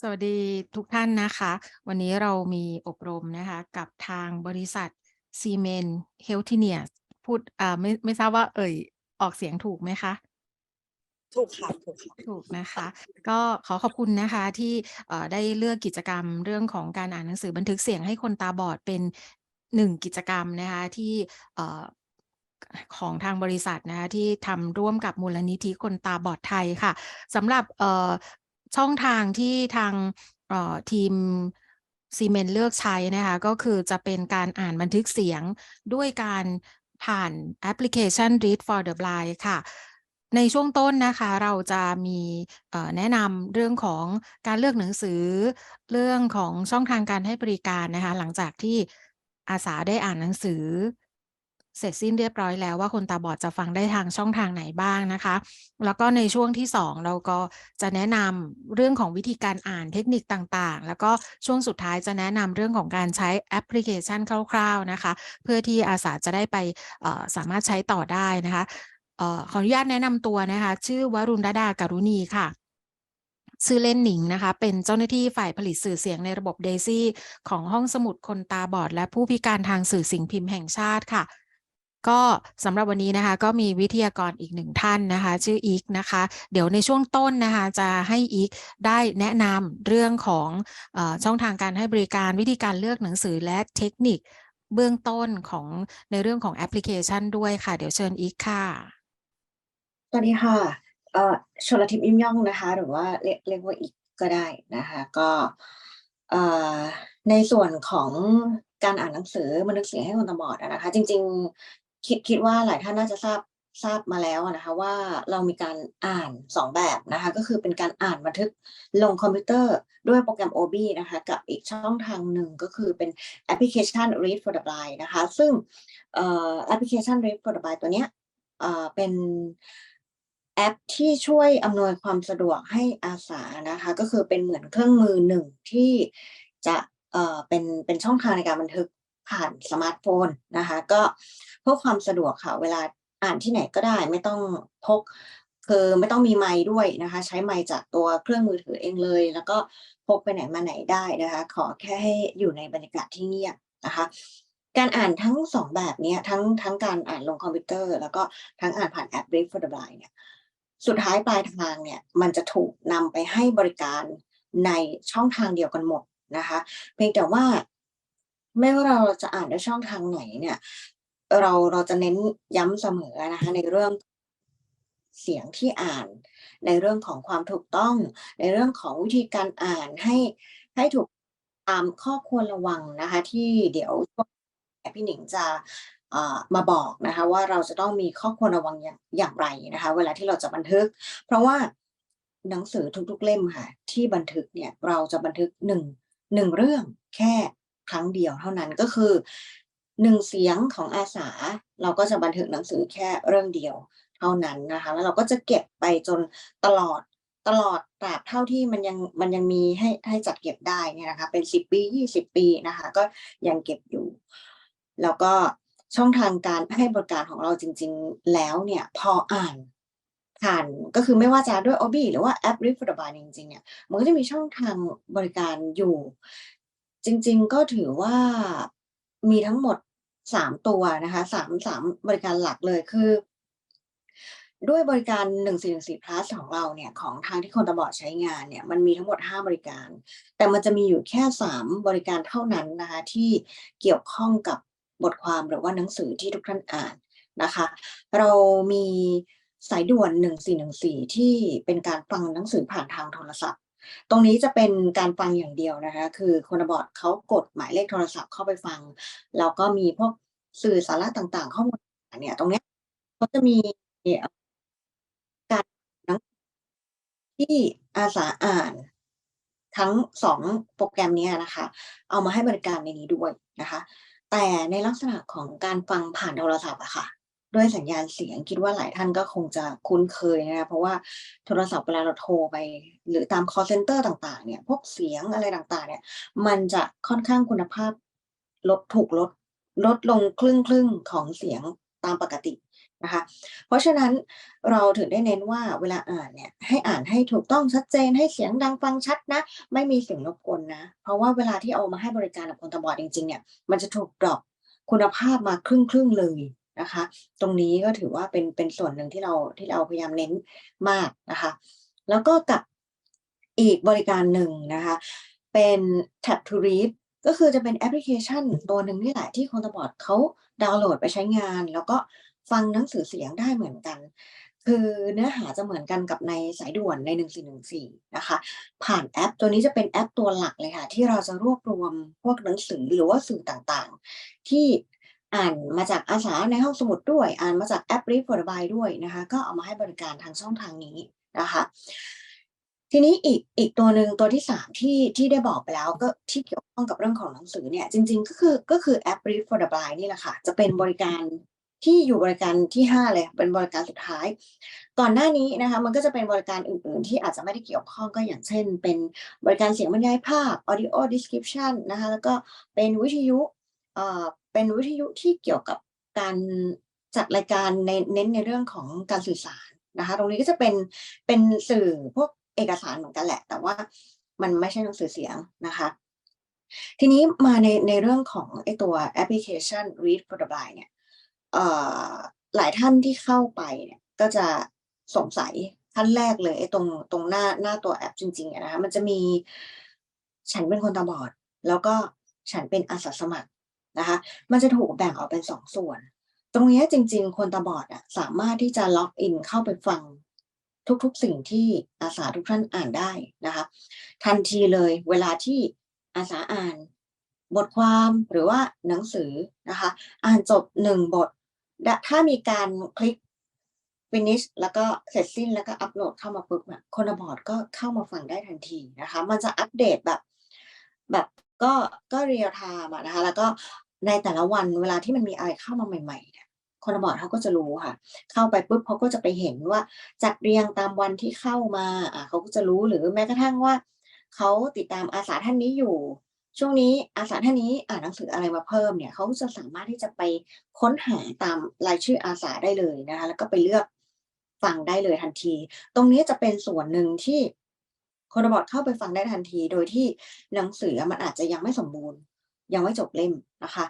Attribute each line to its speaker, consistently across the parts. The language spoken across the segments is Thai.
Speaker 1: สวัสดีทุกท่านนะคะ วันนี้เรามีอบรมนะคะกับทางบริษัท Siemens Healthineers พูดอ่าไม่ไม่ทราบว่าเอ่ยออกเสียงถูกไหมคะ?
Speaker 2: ถูกค่ะถูกค่ะ
Speaker 1: ถูกนะคะ ก็ขอขอบคุณนะคะที่เอ่อได้เลือกกิจกรรมเรื่องของการอ่านหนังสือบันทึกเสียงให้คนตาบอดเป็น1กิจกรรมนะคะที่เอ่อของทางบริษัทนะคะที่ทำร่วมกับมูลนิธิคนตาบอดไทยค่ะสำหรับเอ่อ ช่องทางที่ทางทีม Siemens เลือกใช้นะคะ ก็คือจะเป็นการอ่านบันทึกเสียงด้วยการผ่านแอปพลิเคชัน Read for the Blind ค่ะ ในช่วงต้นนะคะเราจะมีแนะนำเรื่องของการเลือกหนังสือ เรื่องของช่องทางการให้บริการนะคะ หลังจากที่อาสาได้อ่านหนังสือ เสร็จสิ้นเรียบร้อยแล้วว่าคนตาบอดจะฟังได้ทางช่องทางไหนบ้างนะคะ แล้วก็ในช่วงที่ 2 เราก็จะแนะนำเรื่องของวิธีการอ่านเทคนิคต่างๆ แล้วก็ช่วงสุดท้ายจะแนะนำเรื่องของการใช้แอปพลิเคชันคร่าวๆนะคะ เพื่อที่อาสาจะได้ไปสามารถใช้ต่อได้นะคะออขออนุญาตแนะนำตัวนะคะ ชื่อวรุณรดาการุณีค่ะชื่อเล่นหนิงนะคะ เป็นเจ้าหน้าที่ฝ่ายผลิตสื่อเสียงในระบบ DAISY ของห้องสมุดคนตาบอด และผู้พิการทางสื่อสิ่งพิมพ์แห่งชาติค่ะ ก็สำหรับวันนี้นะคะก็มีวิทยากรอีก1ท่านนะคะ ชื่ออิ๊กนะคะ เดี๋ยวในช่วงต้นนะคะจะให้อิ๊กได้แนะนำเรื่องของอช่องทางการให้บริการวิธีการเลือกหนังสือและเทคนิคเบื้องต้นของในเรื่องของแอปพลิเคชันด้วยค่ะ เดี๋ยวเชิญอิ๊กค่ะ
Speaker 2: สวัสดีค่ะชลทิพย์ยิ้มย่องนะคะ หรือว่าเรียกเรียกว่าอิ๊กก็ได้นะคะ ก็ในส่วนของการอ่านหนังสือบันทึกเสียให้คนตาบอดนะคะ จริง คิดคิดว่าหลายท่านน่าจะทราบทราบมาแล้วนะคะว่าเรามีการอ่าน 2 แบบนะคะก็คือเป็นการอ่านบันทึกลงคอมพิวเตอร์ด้วยโปรแกรม OB นะคะกับอีกช่องทางหนึ่งก็คือเป็นแอปพลิเคชัน Read for the Blind นะคะซึ่งแอปพลิเคชัน Read for the Blind ตัวเนี้ยเป็นแอปที่ช่วยอำนวยความสะดวกให้อาสานะคะก็คือเป็นเหมือนเครื่องมือหนึ่งที่จะเป็นเป็นช่องทางในการบันทึก ผ่านสมาร์ตโฟนนะคะ ก็เพื่อความสะดวกค่ะ เวลาอ่านที่ไหนก็ได้ไม่ต้องพกคือไม่ต้องมีไมค์ด้วยนะคะ ใช้ไมค์จากตัวเครื่องมือถือเองเลย แล้วก็พกไปไหนมาไหนได้นะคะ ขอแค่ให้อยู่ในบรรยากาศที่เงียบนะคะ การอ่านทั้ง2แบบนี้ทั้งทั้งการอ่านลงคอมพิวเตอร์ แล้วก็ทั้งอ่านผ่านแอป Read for the Blind เนี่ยสุดท้ายปลายทางเนี่ยมันจะถูกนำไปให้บริการในช่องทางเดียวกันหมดนะคะ เพียงแต่ว่า ไม่ว่าเราจะอ่านด้วยช่องทางไหนเนี่ย เราเราจะเน้นย้ำเสมอนะคะในเรื่องเสียงที่อ่าน ในเรื่องของความถูกต้อง ในเรื่องของวิธีการอ่านให้ให้ถูกตามข้อควรระวังนะคะ ที่เดี๋ยวพี่หนิงจะมาบอกนะคะ ว่าเราจะต้องมีข้อควรระวังอย่างางไรนะคะ เวลาที่เราจะบันทึก เพราะว่าหนังสือทุกๆเล่มค่ะ ที่บันทึกเนี่ยเราจะบันทึก1 1เรื่องแค่ ครั้งเดียวเท่านั้นก็คือ1เสียงของอาสา เราก็จะบันทึกหนังสือแค่เรื่องเดียวเท่านั้นนะคะ แล้วเราก็จะเก็บไปจนตลอดตลอดตราบเท่าที่มันยังมันยังมีให้ให้จัดเก็บได้เนี่ยนะคะ เป็น10ปี20ปีนะคะ ก็ยังเก็บอยู่ แล้วก็ช่องทางการให้บริการของเราจริง ๆ แล้วเนี่ยพออ่านผ่านก็คือไม่ว่าจะด้วย OB หรือว่าแอป Read for the Blind จริงๆเนี่ยมันก็จะมีช่องทางบริการอยู่ จริง ๆ ก็ถือว่ามีทั้งหมด3ตัวนะคะ3 3บริการหลักเลยคือ ด้วยบริการ 1414 Plus ของเราเนี่ย ของทางที่คนตาบอดใช้งานเนี่ย มันมีทั้งหมด 5 บริการ แต่มันจะมีอยู่แค่ 3 บริการเท่านั้นนะคะที่เกี่ยวข้องกับบทความหรือว่าหนังสือที่ทุกท่านอ่านนะคะ เรามีสายด่วน 1414 ที่เป็นการฟังหนังสือผ่านทางโทรศัพท์ ตรงนี้จะเป็นการฟังอย่างเดียวนะคะ คือคนาบอดเขากดหมายเลขโทรศัพท์เข้าไปฟัง แล้วก็มีพวกสื่อสาระต่างๆ ข้อมูลต่างๆเนี่ย ตรงนี้เขาจะมีการหนังที่อาสาอ่านทั้ง2โปรแกรมนี้นะคะ เอามาให้บริการในนี้ด้วยนะคะ แต่ในลักษณะของการฟังผ่านโทรศัพท์อะค่ะ ด้วยสัญญาณเสียงคิดว่าหลายท่านก็คงจะคุ้นเคยนะคะเพราะว่าโทรศัพท์เวลาเราโทรไป หรือตามคอลเซนเตอร์ต่างๆ เนี่ยพวกเสียงอะไรต่างๆ เนี่ย มันจะค่อนข้างคุณภาพลดถูกลดลดลงครึ่งๆของเสียงตามปกตินะคะ เพราะฉะนั้นเราถึงได้เน้นว่าเวลาอ่านเนี่ยให้อ่านให้ถูกต้องชัดเจนให้เสียงดังฟังชัดนะ ไม่มีเสียงรบกวนนะ เพราะว่าเวลาที่เอามาให้บริการกับคนตาบอดจริงๆเนี่ยมันจะถูกดรอปคุณภาพมาครึ่งๆเลย นะคะ ตรงนี้ก็ถือว่าเป็นเป็นส่วนหนึ่งที่เราที่เราพยายามเน้นมากนะคะ แล้วก็กับอีกบริการหนึ่งนะคะ เป็น Tap to Read ก็คือจะเป็นแอปพลิเคชันตัวหนึ่งนี่แหละที่คนตาบอดเขาดาวน์โหลดไปใช้งาน แล้วก็ฟังหนังสือเสียงได้เหมือนกัน คือเนื้อหาจะเหมือนกันกับในสายด่วนใน 1414 นะคะ ผ่านแอปตัวนี้จะเป็นแอปตัวหลักเลยค่ะ ที่เราจะรวบรวมพวกหนังสือหรือว่าสื่อต่างๆ ที่ อ่านมาจากอาสาในห้องสมุดด้วย อ่านมาจากแอป Read for the Blind ด้วยนะคะ ก็เอามาให้บริการทางช่องทางนี้นะคะ ทีนี้อีกอีกตัวหนึ่งตัวที่3ที่ที่ได้บอกไปแล้วก็ที่เกี่ยวข้องกับเรื่องของหนังสือเนี่ยจริง ๆ ก็คือก็คือแอป Read for the Blind นี่แหละค่ะ จะเป็นบริการที่อยู่บริการที่ 5 เลยเป็นบริการสุดท้าย ก่อนหน้านี้นะคะมันก็จะเป็นบริการอื่น ๆ ที่อาจจะไม่ได้เกี่ยวข้องก็อย่างเช่น เป็นบริการเสียงบรรยายภาพ Audio description นะคะแล้วก็เป็นวิทยุ เป็นวิทยุที่เกี่ยวกับการจัดรายการในเน้นในเรื่องของการสื่อสารนะคะ ตรงนี้ก็จะเป็นเป็นสื่อพวกเอกสารเหมือนกันแหละ แต่ว่ามันไม่ใช่หนังสือเสียงนะคะ ทีนี้มาในในเรื่องของไอตัวแอปพลิเคชัน Read for the Blind เนี่ยหลายท่านที่เข้าไปเนี่ยก็จะสงสัยท่านแรกเลยไอ้ตรงตรงหน้าหน้าตัวแอปจริงๆนะคะมันจะมี ฉันเป็นคนตาบอด แล้วก็ฉันเป็นอาสาสมัคร นะคะ มันจะถูกแบ่งออกเป็น2ส่วน ตรงนี้จริง ๆ คนตาบอดอะสามารถที่จะล็อกอินเข้าไปฟังทุกๆ สิ่งที่อาสาทุกท่านอ่านได้นะคะ ทันทีเลยเวลาที่อาสาอ่าน บทความหรือว่าหนังสือนะคะ อ่านจบ1บท ถ้ามีการคลิก finish แล้วก็เสร็จสิ้นแล้วก็อัปโหลดเข้ามาปุ๊บคนตาบอดก็เข้ามาฟังได้ทันทีนะคะ มันจะอัปเดตแบบแบบก็ก็ real time อะนะคะ แล้วก็ ในแต่ละวันเวลาที่มันมีอะไรเข้ามาใหม่ๆเนี่ยคนตาบอดเขาก็จะรู้ค่ะ เข้าไปปุ๊บเขาก็จะไปเห็นว่าจัดเรียงตามวันที่เข้ามาอ่าเขาก็จะรู้หรือแม้กระทั่งว่าเขาติดตามอาสาท่านนี้อยู่ ช่วงนี้อาสาท่านนี้อ่านหนังสืออะไรมาเพิ่มเนี่ยเขาจะสามารถที่จะไปค้นหาตามรายชื่ออาสาได้เลยนะคะ แล้วก็ไปเลือกฟังได้เลยทันที ตรงนี้จะเป็นส่วนหนึ่งที่คนตาบอดเข้าไปฟังได้ทันที โดยที่หนังสือมันอาจจะยังไม่สมบูรณ์ ยังไม่จบเล่มนะคะ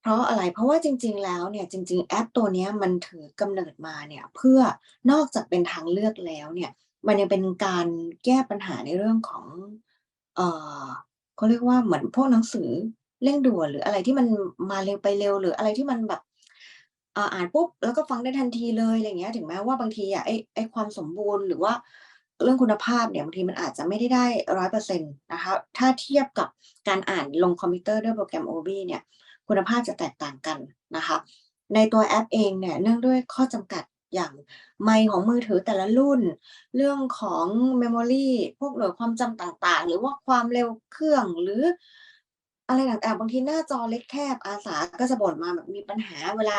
Speaker 2: เพราะอะไรเพราะว่าจริง ๆ แล้วเนี่ยจริง ๆ แอปตัวนี้มันถือกำเนิดมาเนี่ยเพื่อนอกจากเป็นทางเลือกแล้วเนี่ยมันยังเป็นการแก้ปัญหาในเรื่องของเออเขาเรียกว่าเหมือนพวกหนังสือเร่งด่วนหรืออะไรที่มันมาเร็วไปเร็วหรืออะไรที่มันแบบอ่านปุ๊บแล้วก็ฟังได้ทันทีเลยอะไรเงี้ยถึงแม้ว่าบางทีอะไอไอความสมบูรณ์หรือว่า เรื่องคุณภาพเนี่ยบางทีมันอาจจะไม่ได้ได้100%นต์นะคะถ้าเทียบกับการอ่านลงคอมพิวเตอร์ด้วยโปรแกรม Ovi เนี่ยคุณภาพจะแตกต่างกันนะคะในตัวแอปเองเนี่ยเนื่องด้วยข้อจำกัดอย่างไมของมือถือแต่ละรุ่น เรื่องของ memory พวกหน่วยความจำต่างๆ หรือว่าความเร็วเครื่องหรืออะไรต่างๆบางทีหน้าจอเล็กแคบอาสาก็จะบ่นมาแบบมีปัญหาเวลา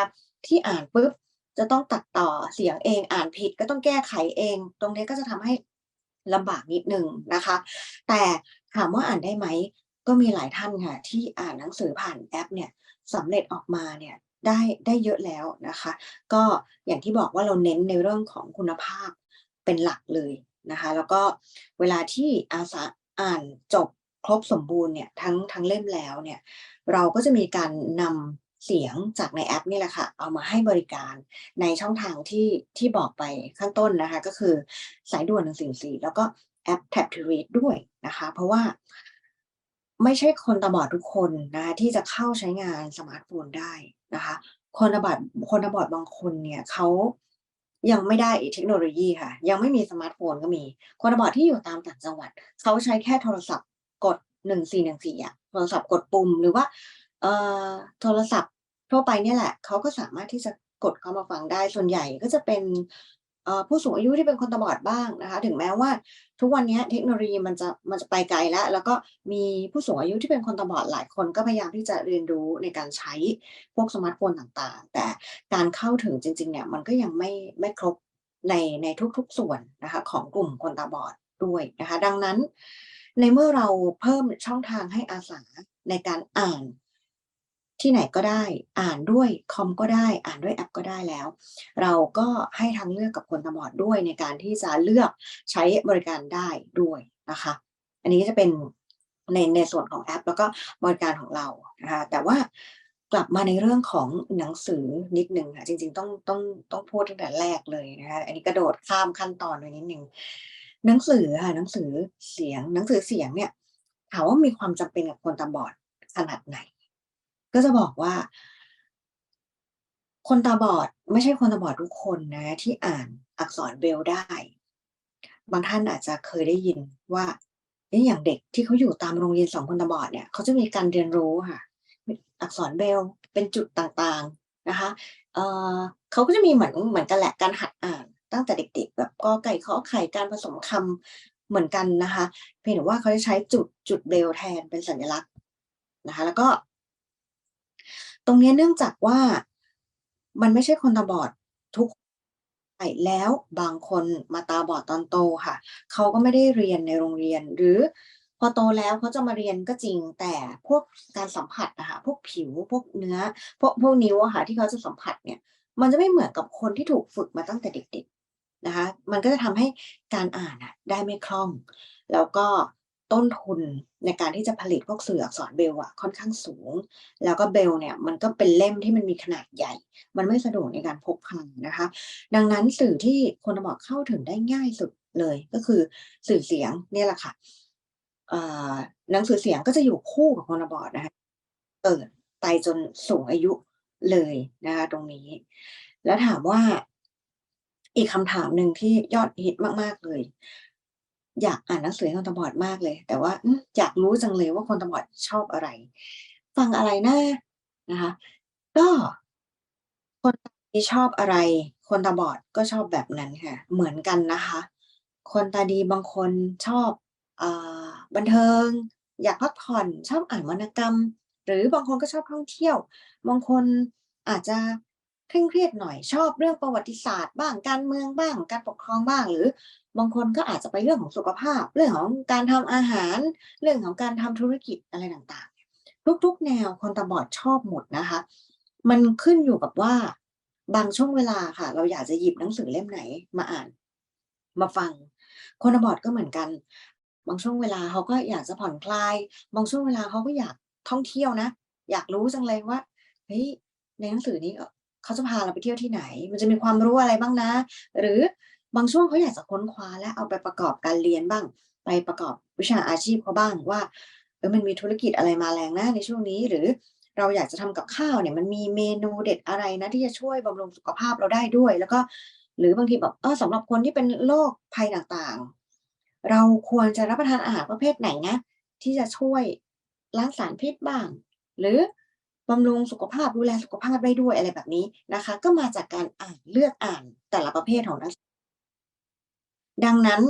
Speaker 2: ที่อ่านปุ๊บจะต้องตัดต่อเสียงเองอ่านผิดก็ต้องแก้ไขเอง ตรงนี้ก็จะทำให้ ลำบากนิดหนึ่งนะคะ แต่ถามว่าอ่านได้ไหมก็มีหลายท่านค่ะที่อ่านหนังสือผ่านแอปเนี่ยสำเร็จออกมาเนี่ยได้ได้เยอะแล้วนะคะ ก็อย่างที่บอกว่าเราเน้นในเรื่องของคุณภาพเป็นหลักเลยนะคะ แล้วก็เวลาที่อาสาอ่านจบครบสมบูรณ์เนี่ยทั้งทั้งเล่มแล้วเนี่ยเราก็จะมีการนำ เสียงจากในแอปนี่แหละค่ะ เอามาให้บริการในช่องทางที่ที่บอกไปข้างต้นนะคะ ก็คือสายด่วน144แล้วก็แอป Tap to Read ด้วยนะคะ เพราะว่าไม่ใช่คนตาบอดทุกคนนะคะที่จะเข้าใช้งานสมาร์ตโฟนได้นะคะ คนตาบอดคนตาบอดบางคนเนี่ยเขายังไม่ได้เทคโนโลยีค่ะ ยังไม่มีสมาร์ตโฟนก็มี คนตาบอดที่อยู่ตามต่างจังหวัด เขาใช้แค่โทรศัพท์กด1414อะโทรศัพท์กดปุ่มหรือว่า โทรศัพท์ทั่วไปเนี่ยแหละเขาก็สามารถที่จะกดเข้ามาฟังได้ส่วนใหญ่ก็จะเป็นผู้สูงอายุที่เป็นคนตาบอดบ้างนะคะ ถึงแม้ว่าทุกวันนี้เทคโนโลยีมันจะมันจะไปไกลแล้ว แล้วก็มีผู้สูงอายุที่เป็นคนตาบอดหลายคนก็พยายามที่จะเรียนรู้ในการใช้พวกสมาร์ตโฟนต่างๆ แต่การเข้าถึงจริงๆเนี่ยมันก็ยังไม่ไม่ครบในในทุกๆส่วนนะคะของกลุ่มคนตาบอดด้วยนะคะ ดังนั้น ในเมื่อเราเพิ่มช่องทางให้อาสาในการอ่าน ที่ไหนก็ได้ อ่านด้วยคอมก็ได้ อ่านด้วยแอปก็ได้แล้ว เราก็ให้ทางเลือกกับคนตาบอดด้วยในการที่จะเลือกใช้บริการได้ด้วยนะคะ อันนี้จะเป็นในในส่วนของแอป แล้วก็บริการของเรานะคะแต่ว่ากลับมาในเรื่องของหนังสือนิดหนึ่งค่ะจริง ๆ ต้องต้องต้องพูดตั้งแต่แรกเลยนะคะอันนี้กระโดดข้ามขั้นตอนไปนิดหนึ่งหนังสือค่ะหนังสือเสียง หนังสือเสียงเนี่ยถามว่ามีความจำเป็นกับคนตาบอดขนาดไหน ก็จะบอกว่า คนตาบอดไม่ใช่คนตาบอดทุกคนนะ ที่อ่านอักษรเบลได้ บางท่านอาจจะเคยได้ยินว่าเอ๊ะอย่างเด็กที่เขาอยู่ตามโรงเรียนสอนคนตาบอดเนี่ยเขาจะมีการเรียนรู้ค่ะ อักษรเบลเป็นจุดต่างๆนะคะเออเขาก็จะมีเหมือนเหมือนกันแหละการหัดอ่านตั้งแต่เด็ก ๆ แบบกอไก่ข้อไข่การผสมคำเหมือนกันนะคะ เพียงแต่ว่าเขาจะใช้จุดจุดเบลแทนเป็นสัญลักษณ์นะคะ แล้วก็ ตรงนี้เนื่องจากว่ามันไม่ใช่คนตาบอดทุกใช่แล้วบางคนมาตาบอดตอนโตค่ะ เขาก็ไม่ได้เรียนในโรงเรียน หรือพอโตแล้วเขาจะมาเรียนก็จริงแต่พวกการสัมผัสอะค่ะพวกผิวพวกเนื้อ พวกพวกนิ้วอะค่ะที่เขาจะสัมผัสเนี่ย มันจะไม่เหมือนกับคนที่ถูกฝึกมาตั้งแต่เด็ก ๆนะคะ มันก็จะทำให้การอ่านอะได้ไม่คล่อง แล้วก็ ต้นทุนในการที่จะผลิตพวกสื่ออักษรเบลอะค่อนข้างสูง แล้วก็เบลเนี่ยมันก็เป็นเล่มที่มันมีขนาดใหญ่ มันไม่สะดวกในการพกพานะคะ ดังนั้นสื่อที่คนตาบอดเข้าถึงได้ง่ายสุดเลยก็คือสื่อเสียงเนี่ยแหละค่ะหนังสือเสียงก็จะอยู่คู่กับคนบอดนะคะเปิดไปจนสูงอายุเลยนะคะตรงนี้ แล้วถามว่าอีกคำถามหนึ่งที่ยอดฮิตมาก ๆ เลย อยากอ่านหนังสือคนตาบอดมากเลย แต่ว่าอยากรู้จังเลยว่าคนตาบอดชอบอะไร ฟังอะไรนะนะคะ ก็คนตาดีชอบอะไร คนตาบอดก็ชอบแบบนั้นค่ะ เหมือนกันนะคะ คนตาดีบางคนชอบอบันเทิง อยากพักผ่อนชอบอ่านวรรณกรรม หรือบางคนก็ชอบท่องเที่ยว บางคนอาจจะเคร่งเครียดหน่อยชอบเรื่องประวัติศาสตร์บ้างการเมืองบ้างการปกครองบ้าง หรือ บางคนก็อาจจะไปเรื่องของสุขภาพ เรื่องของการทำอาหาร เรื่องของการทำธุรกิจอะไรต่างๆ ทุกๆ แนวคนตาบอดชอบหมดนะคะ มันขึ้นอยู่กับว่าบางช่วงเวลาค่ะ เราอยากจะหยิบหนังสือเล่มไหนมาอ่าน มาฟัง คนตาบอดก็เหมือนกัน บางช่วงเวลาเขาก็อยากจะผ่อนคลาย บางช่วงเวลาเขาก็อยากท่องเที่ยวนะ อยากรู้จังเลยว่าเฮ้ยในหนังสือนี้เอ่อเขาจะพาเราไปเที่ยวที่ไหน มันจะมีความรู้อะไรบ้างนะ หรือ บางช่วงเขาอยากจะค้นคว้าและเอาไปประกอบการเรียนบ้าง ไปประกอบวิชาอาชีพเขาบ้างว่าเออมันมีธุรกิจอะไรมาแรงนะในช่วงนี้ หรือเราอยากจะทำกับข้าวเนี่ยมันมีเมนูเด็ดอะไรนะที่จะช่วยบำรุงสุขภาพเราได้ด้วย แล้วก็หรือบางทีแบบเออสำหรับคนที่เป็นโรคภัยต่างๆ เราควรจะรับประทานอาหารประเภทไหนนะ ที่จะช่วยล้างสารพิษบ้าง หรือบำรุงสุขภาพดูแลสุขภาพได้ด้วยอะไรแบบนี้นะคะ ก็มาจากการอ่านเลือกอ่านแต่ละประเภทของนัง ดังนั้น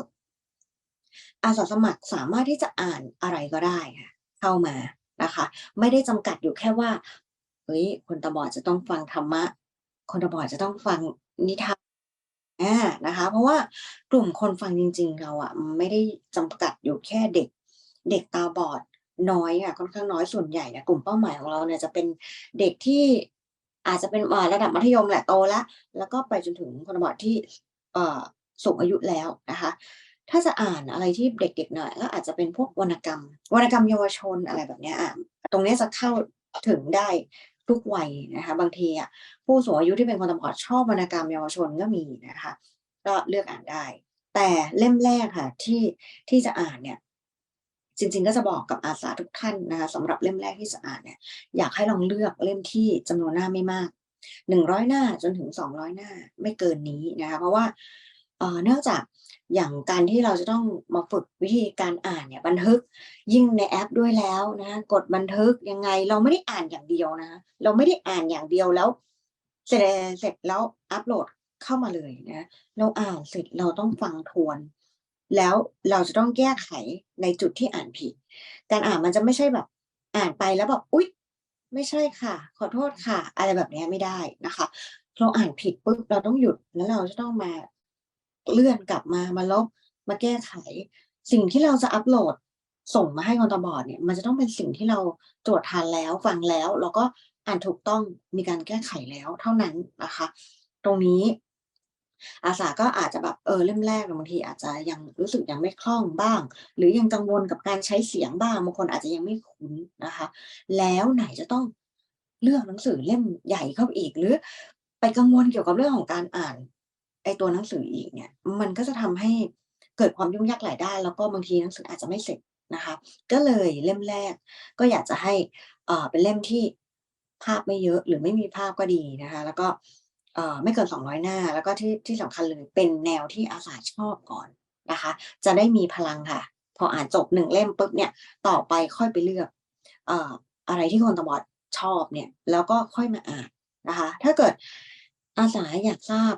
Speaker 2: อาสาสมัครสามารถที่จะอ่านอะไรก็ได้ค่ะเข้ามานะคะ ไม่ได้จำกัดอยู่แค่ว่าเฮ้ยคนตาบอดจะต้องฟังธรรมะ คนตาบอดจะต้องฟังนิทานอานะคะ เพราะว่ากลุ่มคนฟังจริง ๆ เราอะไม่ได้จำกัดอยู่แค่เด็ก เด็กตาบอดน้อยอะค่อนข้างน้อยส่วนใหญ่เนี่ยกลุ่มเป้าหมายของเราเนี่ยจะเป็นเด็กที่อาจจะเป็นระดับมัธยมแหละโตแล้วแล้วก็ไปจนถึงคนตาบอดที่เอ่อ สูงอายุแล้วนะคะ ถ้าจะอ่านอะไรที่เด็กๆหน่อยก็อาจจะเป็นพวกวรรณกรรม วรรณกรรมเยาวชนอะไรแบบนี้อ่าตรงนี้จะเข้าถึงได้ทุกวัยนะคะ บางทีอะผู้สูงอายุที่เป็นคนตาบอดชอบวรรณกรรมเยาวชนก็มีนะคะ ก็เลือกอ่านได้ แต่เล่มแรกค่ะที่ที่จะอ่านเนี่ยจริงๆ ก็จะบอกกับอาสาทุกท่านนะคะสำหรับเล่มแรกที่จะอ่านเนี่ยอยากให้ลองเลือกเล่มที่จำนวนหน้าไม่มาก100หน้าจนถึง200หน้าไม่เกินนี้นะคะเพราะว่า เนื่องจากอย่างการที่เราจะต้องมาฝึกวิธีการอ่านเนี่ยบันทึกยิ่งในแอปด้วยแล้วนะคะกดบันทึกยังไงเราไม่ได้อ่านอย่างเดียวนะคะเราไม่ได้อ่านอย่างเดียวแล้ว เสร็จเสร็จแล้วอัปโหลดเข้ามาเลยนะเราอ่านเสร็จเราต้องฟังทวน แล้วเราจะต้องแก้ไขในจุดที่อ่านผิด การอ่านมันจะไม่ใช่แบบ อ่านไปแล้วแบบอุ๊ย ไม่ใช่ค่ะ ขอโทษค่ะ อะไรแบบนี้ไม่ได้นะคะ เราอ่านผิดปุ๊บเราต้องหยุดแล้วเราจะต้องมา เลื่อนกลับมามาลบมาแก้ไข สิ่งที่เราจะอัปโหลดส่งมาให้คนตาบอดเนี่ย มันจะต้องเป็นสิ่งที่เราตรวจทานแล้วฟังแล้วแล้วก็อ่านถูกต้องมีการแก้ไขแล้วเท่านั้นนะคะ ตรงนี้ อาสาก็อาจจะแบบเออเล่มแรกบางทีอาจจะยังรู้สึกยังไม่คล่องบ้าง หรือยังกังวลกับการใช้เสียงบ้างบางคนอาจจะยังไม่คุ้นนะคะ แล้วไหนจะต้องเลือกหนังสือเล่มใหญ่เข้าไปอีกหรือ ไปกังวลเกี่ยวกับเรื่องของการอ่าน ไอตัวหนังสืออีกเนี่ย มันก็จะทำให้เกิดความยุ่งยากหลายด้าน แล้วก็บางทีหนังสืออาจจะไม่เสร็จนะคะ ก็เลยเล่มแรก ก็อยากจะให้เอ่อเป็นเล่มที่ภาพไม่เยอะหรือไม่มีภาพก็ดีนะคะ แล้วก็อ่อไม่เกิน 200 หน้า แล้วก็ที่ที่สำคัญเลยเป็นแนวที่อาสาชอบก่อนนะคะ จะได้มีพลังค่ะ พออ่านจบ1เล่มปุ๊บเนี่ยต่อไปค่อยไปเลือกอ่ออะไรที่คนตาบอดชอบเนี่ย แล้วก็ค่อยมาอ่านนะคะ ถ้าเกิดอาสาอยากทราบ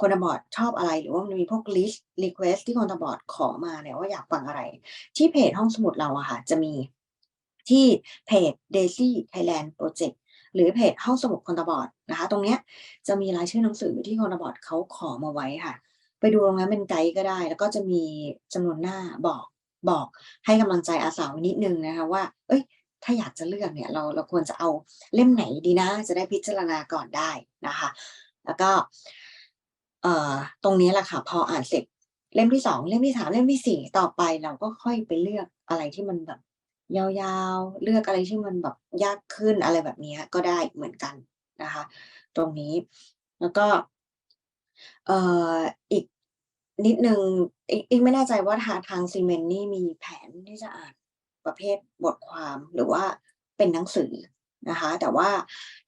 Speaker 2: คนตาบอดชอบอะไร หรือว่ามันมีพวกลิสต์รีเควสที่คนตาบอดขอมาเนี่ยว่าอยากฟังอะไร ที่เพจห้องสมุดเราอะค่ะ จะมีที่เพจ Daisy Thailand Project หรือเพจห้องสมุดคนตาบอดนะคะ ตรงเนี้ยจะมีรายชื่อหนังสือที่คนตาบอดเขาขอมาไว้ค่ะ ไปดูตรงนั้นเป็นไกด์ก็ได้ แล้วก็จะมีจำนวนหน้าบอกบอกให้กำลังใจอาสาวนิดนึงนะคะว่าเฮ้ย ถ้าอยากจะเลือกเนี่ยเราเราควรจะเอาเล่มไหนดีนะ จะได้พิจารณาก่อนได้นะคะ แล้วก็ เอ่อตรงนี้แหละค่ะ พออ่านเสร็จเล่มที่2เล่มที่3เล่มที่4ต่อไปเราก็ค่อยไปเลือกอะไรที่มันแบบยาวๆ เลือกอะไรที่มันแบบยากขึ้นอะไรแบบนี้ก็ได้เหมือนกันนะคะ ตรงนี้แล้วก็เอ่ออีกนิดนึงอิ๊งอิ๊งไม่แน่ใจว่าทางทางซีเมนต์นี่มีแผนที่จะอ่านประเภทบทความหรือว่าเป็นหนังสือนะคะ แต่ว่า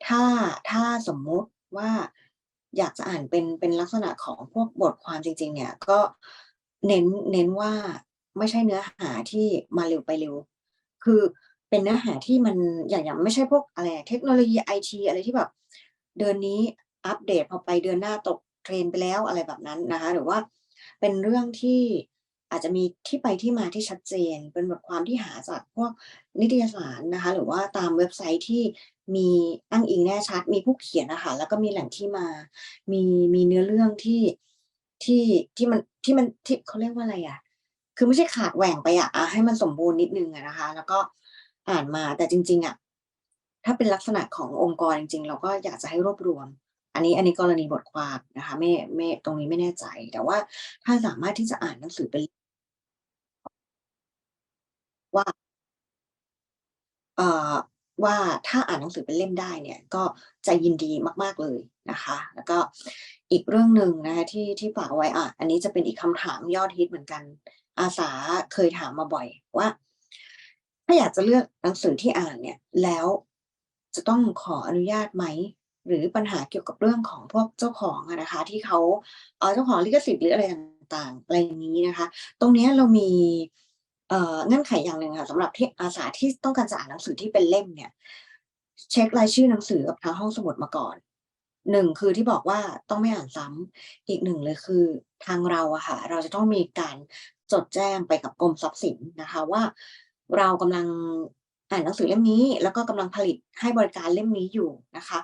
Speaker 2: ถ้าถ้าสมมุติว่า อยากจะอ่านเป็นเป็นลักษณะของพวกบทความจริง ๆ เนี่ย ก็เน้นเน้นว่าไม่ใช่เนื้อหาที่มาเร็วไปเร็ว คือเป็นเนื้อหาที่มันอย่างอย่างไม่ใช่พวกอะไรเทคโนโลยีไอทีอะไรที่แบบ เดือนนี้อัปเดตพอไปเดือนหน้าตก trend ไปแล้วอะไรแบบนั้นนะคะ หรือว่าเป็นเรื่องที่อาจจะมีที่ไปที่มาที่ชัดเจน เป็นบทความที่หาจากพวกนิตยสารนะคะ หรือว่าตามเว็บไซต์ที่ มีอ้างอิงแน่ชัด มีผู้เขียนอะคะแล้วก็มีแหล่งที่มา มีมีเนื้อเรื่องที่ที่ที่มันที่มันที่เขาเรียกว่าอะไรอะคือไม่ใช่ขาดแหว่งไปอะให้มันสมบูรณ์นิดนึงอะนะคะ แล้วก็อ่านมาแต่จริง ๆอะถ้าเป็นลักษณะขององค์กรจริง ๆ เราก็อยากจะให้รวบรวม อันนี้อันนี้กรณีบทความนะคะ ไม่ไม่ตรงนี้ไม่แน่ใจ แต่ว่าถ้าสามารถที่จะอ่านหนังสือเป็นว่าเอ่อ ว่าถ้าอ่านหนังสือเป็นเล่มได้เนี่ยก็จะยินดีมาก ๆเลยนะคะ แล้วก็อีกเรื่องหนึ่งนะคะที่ที่ฝากเอาไว้อ่าอันนี้จะเป็นอีกคำถามยอดฮิตเหมือนกัน อาสาเคยถามมาบ่อยว่า ถ้าอยากจะเลือกหนังสือที่อ่านเนี่ยแล้วจะต้องขออนุญาตไหม?หรือปัญหาเกี่ยวกับเรื่องของพวกเจ้าของนะคะ ที่เขาเออเจ้าของลิขสิทธิ์หรืออะไรต่างๆอะไรอย่างงี้นะคะ ตรงนี้เรามี เงื่อนไขอย่างหนึ่งค่ะสำหรับที่อาสาที่ต้องการจะอ่านหนังสือที่เป็นเล่มเนี่ย เช็กรายชื่อหนังสือกับทางห้องสมุดมาก่อน1คือที่บอกว่าต้องไม่อ่านซ้ำอีก1เลยคือทางเราอะค่ะเราจะต้องมีการจดแจ้งไปกับกรมทรัพย์สินนะคะว่า เรากำลังอ่านหนังสือเล่มนี้ แล้วก็กำลังผลิตให้บริการเล่มนี้อยู่นะคะ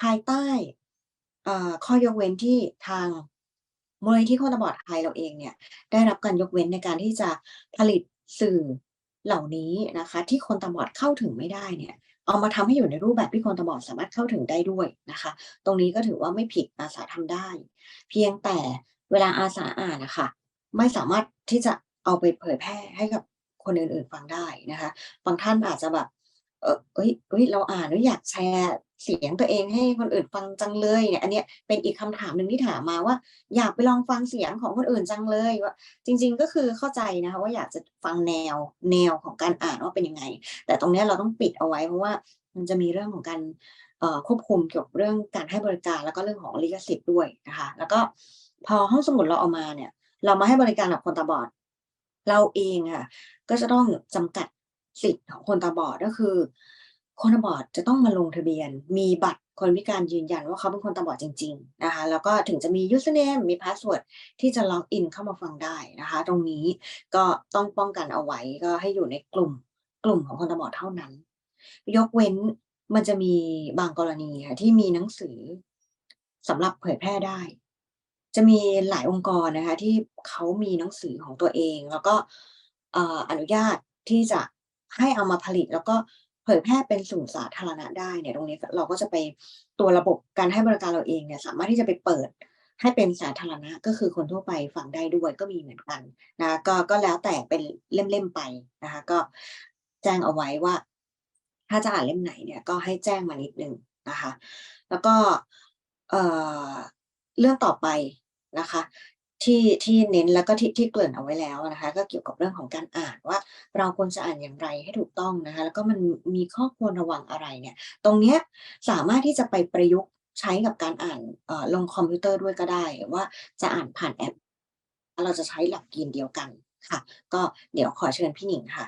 Speaker 2: ภายใต้อ่อข้อยกเว้นที่ทางมูลนิธิคนตาบอดไทยเราเองเนี่ยได้รับการยกเว้นในการที่จะผลิต สื่อเหล่านี้นะคะที่คนตาบอดเข้าถึงไม่ได้เนี่ยเอามาทำให้อยู่ในรูปแบบที่คนตาบอดสามารถเข้าถึงได้ด้วยนะคะ ตรงนี้ก็ถือว่าไม่ผิดอาสาทำได้ เพียงแต่เวลาอาสาอ่านนะคะไม่สามารถที่จะเอาไปเผยแพร่ให้กับคนอื่นๆฟังได้นะคะ บางท่านอาจจะแบบ เออเฮ้ยเฮ้ยเราอ่านแล้วอยากแชร์เสียงตัวเองให้คนอื่นฟังจังเลยเนี่ยอันเนี้ยเป็นอีกคำถามหนึ่งที่ถามมาว่า อยากไปลองฟังเสียงของคนอื่นจังเลยว่าจริง ๆ ก็คือเข้าใจนะคะว่าอยากจะฟังแนวแนวของการอ่านว่าเป็นยังไง แต่ตรงเนี้ยเราต้องปิดเอาไว้เพราะว่ามันจะมีเรื่องของการควบคุมเกี่ยวกับเรื่องการให้บริการแล้วก็เรื่องของลิขสิทธิ์ด้วยนะคะแล้วก็พอห้องสมุดเราเอามาเนี่ย เรามาให้บริการกับคนตาบอด เราเองอะก็จะต้องจำกัด สิทธิ์ของคนตาบอดก็คือ คนตาบอดจะต้องมาลงทะเบียน มีบัตรคนพิการยืนยันว่าเขาเป็นคนตาบอดจริง ๆ นะคะ แล้วก็ถึงจะมียูสเนมมีพาสเวิร์ดที่จะล็อกอินเข้ามาฟังได้นะคะ ตรงนี้ก็ต้องป้องกันเอาไว้ก็ให้อยู่ในกลุ่มกลุ่มของคนตาบอดเท่านั้น ยกเว้นมันจะมีบางกรณีค่ะที่มีหนังสือสำหรับเผยแพร่ได้ จะมีหลายองค์กรนะคะ ที่เขามีหนังสือของตัวเอง แล้วก็อนุญาตที่จะ ให้เอามาผลิตแล้วก็เผยแพร่เป็นสู่สาธารณะได้เนี่ยตรงนี้เราก็จะไปตัวระบบการให้บริการเราเองเนี่ยสามารถที่จะไปเปิดให้เป็นสาธารณะก็คือคนทั่วไปฟังได้ด้วยก็มีเหมือนกันนะคะก็ก็แล้วแต่เป็นเล่มๆไปนะคะก็แจ้งเอาไว้ว่า ถ้าจะอ่านเล่มไหนเนี่ยก็ให้แจ้งมานิดนึงนะคะ แล้วก็เอ่อเรื่องต่อไปนะคะ ที่ที่เน้นแล้วก็ที่ที่เกริ่นเอาไว้แล้วนะคะ ก็เกี่ยวกับเรื่องของการอ่านว่า เราควรจะอ่านอย่างไรให้ถูกต้องนะคะ แล้วก็มันมีข้อควรระวังอะไรเนี่ย ตรงเนี้ยสามารถที่จะไปประยุกต์ใช้กับการอ่านเอ่อลงคอมพิวเตอร์ด้วยก็ได้ว่าจะอ่านผ่านแอป เราจะใช้หลักเกณฑ์เดียวกันค่ะ ก็เดี๋ยวขอเชิญพี่หนิงค่ะ